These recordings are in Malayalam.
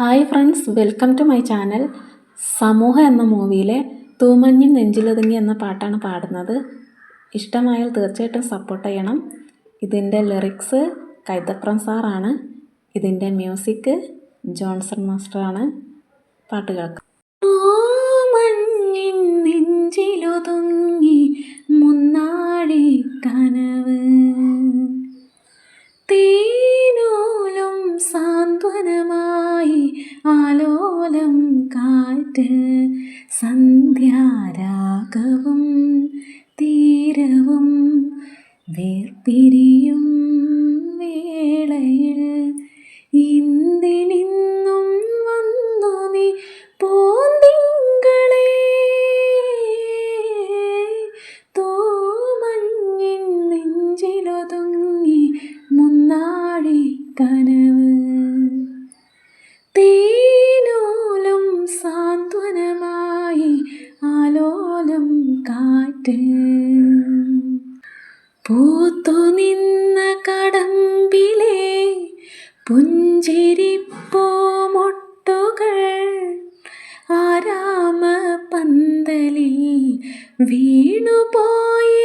Hi friends welcome to my channel. സമൂഹം എന്ന മൂവിയിലെ തൂമഞ്ഞി നെഞ്ചിലൊതുങ്ങി എന്ന പാട്ടാണ് പാടുന്നത്. ഇഷ്ടമായാൽ തീർച്ചയായിട്ടും സപ്പോർട്ട് ചെയ്യണം. ഇതിന്റെ ലിറിക്സ് കൈതപ്രം സാറാണ് ഇതിന്റെ മ്യൂസിക് ജോൺസൺ മാസ്റ്ററാണ് പാട്ട് കേൾക്കാം മഞ്ഞിൻ നെഞ്ചിലൊതുങ്ങി മുന്നാഴി കനവ്. തേനോലും സാന്ത്വനമായി ആലോലം കാറ്റ് സന്ധ്യാരാഗവും തീരവും വേർപിരിയും വേളയിൽ ഇന്തിനിന്നും കാറ്റ് പൂത്തു നിന്ന കടമ്പിലെ പുഞ്ചിരിപ്പൂമൊട്ടുകൾ ആരാമ പന്തലിൽ വീണുപോയെന്നോ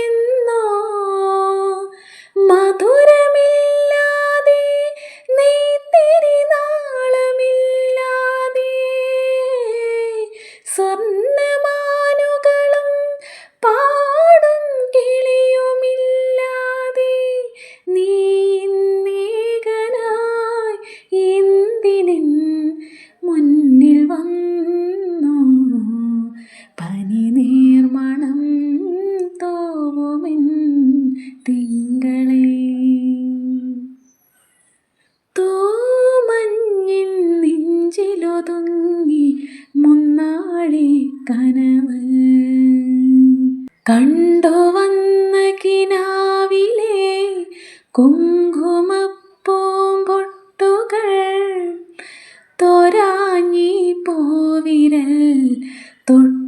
കനവ് കണ്ടുവന്ന കിനാവിലെ കുങ്കുമപ്പൂമ്പൊട്ടുകൾ തൊരാഞ്ഞി പോവിരൽ തൊട്ടുപോയെന്നോ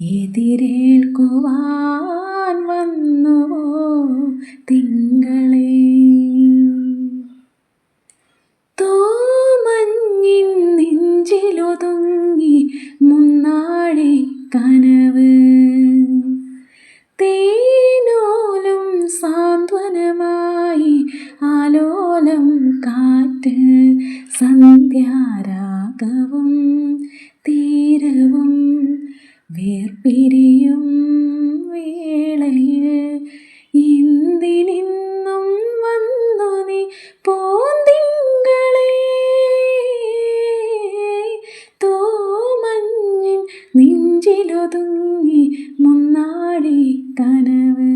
എതിരേൽക്കുവാൻ വന്നുവോ തിങ്കളെ? തോമഞ്ഞിൻ നെഞ്ചിലൊതുങ്ങി മുന്നാഴി കനവ്. തേനോലും സാന്ത്വനമായി ആലോലം കാറ്റ് സന്ധ്യാരാഗവും വേർപിരിയും വേളയിൽ എന്തിനിന്നും വന്നു നീ പോന്തിങ്കളെ. തോമഞ്ഞിൻ നെഞ്ചിലൊതുങ്ങി മുന്നാടി കനവ്.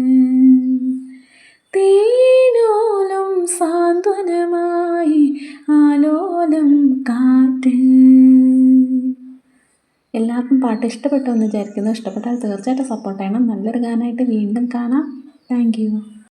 തേനോലും സാന്ത്വനമായി എല്ലാവർക്കും പാട്ട് ഇഷ്ടപ്പെട്ടു എന്ന് വിചാരിക്കുന്നു. ഇഷ്ടപ്പെട്ടാൽ തീർച്ചയായിട്ടും സപ്പോർട്ട് ചെയ്യണം. നല്ലൊരു ഗാനമായിട്ട് വീണ്ടും കാണാം. താങ്ക്